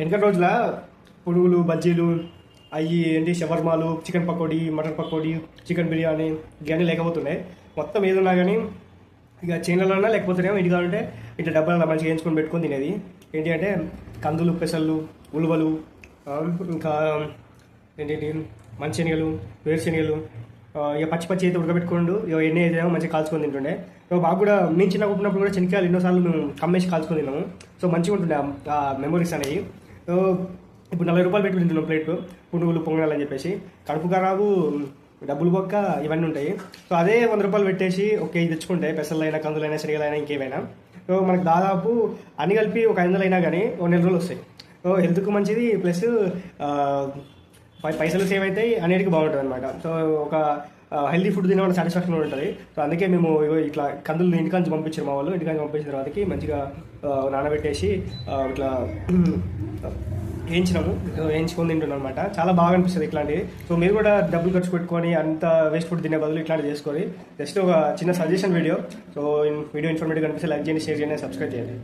వెనకటి రోజుల పురుగులు బజ్జీలు అవి ఏంటి షవర్మాలు chicken pakodi mutton pakodi chicken biryani ఇవన్నీ లేకపోతుండే. మొత్తం ఏదున్నా కానీ ఇక చైనాలన్నా లేకపోతేనేమో ఇంటికి కావాలంటే ఇట్లా డబ్బాలు మంచిగా వేయించుకొని పెట్టుకొని తినేది. ఏంటి అంటే కందులు పెసళ్ళు ఉలువలు ఇంకా ఏంటి మంచినీళ్ళు వేరుశనగలు ఇక పచ్చి పచ్చి అయితే ఉడకబెట్టుకోండు ఇక ఎన్ని అయితే మంచిగా కాల్చుకొని తింటుండే. సో మాకు కూడా మేము చిన్నగా ఉన్నప్పుడు కూడా శనక్కాయలు ఎన్నోసార్లు మేము కమ్మేసి కాల్చుకొని తిన్నాము. సో మంచిగా ఉంటుండే ఆ- మెమొరీస్ మెమరీస్ అనేవి. ఇప్పుడు నలభై రూపాయలు పెట్టి తింటున్నాం ప్లేట్. పునుగులు పొంగనాలు అని చెప్పేసి. కడుపు ఖరాబు డబ్బులు బొక్క ఇవన్నీ ఉంటాయి. సో అదే వంద రూపాయలు పెట్టేసి ఒక కేజీ తెచ్చుకుంటే పెసలైనా కందులైనా శనగలైనా ఇంకేమైనా సో మనకు దాదాపు అన్ని కలిపి ఒక ఐదు అయినా కానీ ఒక నెల రోజులు వస్తాయి. సో హెల్త్కు మంచిది ప్లస్ పై- పైసలు సేవ్ అవుతాయి అన్నిటికీ బాగుంటుంది అనమాట సో ఒక హెల్దీ ఫుడ్ తినడం సాటిస్ఫాక్షన్ ఉంటుంది. సో అందుకే మేము ఇట్లా కందులు ఇంటికాంచి పంపించారు మా వాళ్ళు. ఇంటికాంచి పంపించిన తర్వాతకి మంచిగా నానబెట్టేసి ఇట్లా వేయించినాము. వేయించుకొని తింటున్నాం అనమాట చాలా బాగా అనిపిస్తుంది ఇట్లాంటివి. సో మీరు కూడా డబ్బులు ఖర్చు పెట్టుకొని అంత వేస్ట్ ఫుడ్ తినే బదులు ఇట్లాంటివి చేసుకొని జస్ట్ ఒక చిన్న suggestion video so video informative కనిపిస్తే లైక్ చేయండి షేర్ చేయండి సబ్స్క్రైబ్ చేయండి.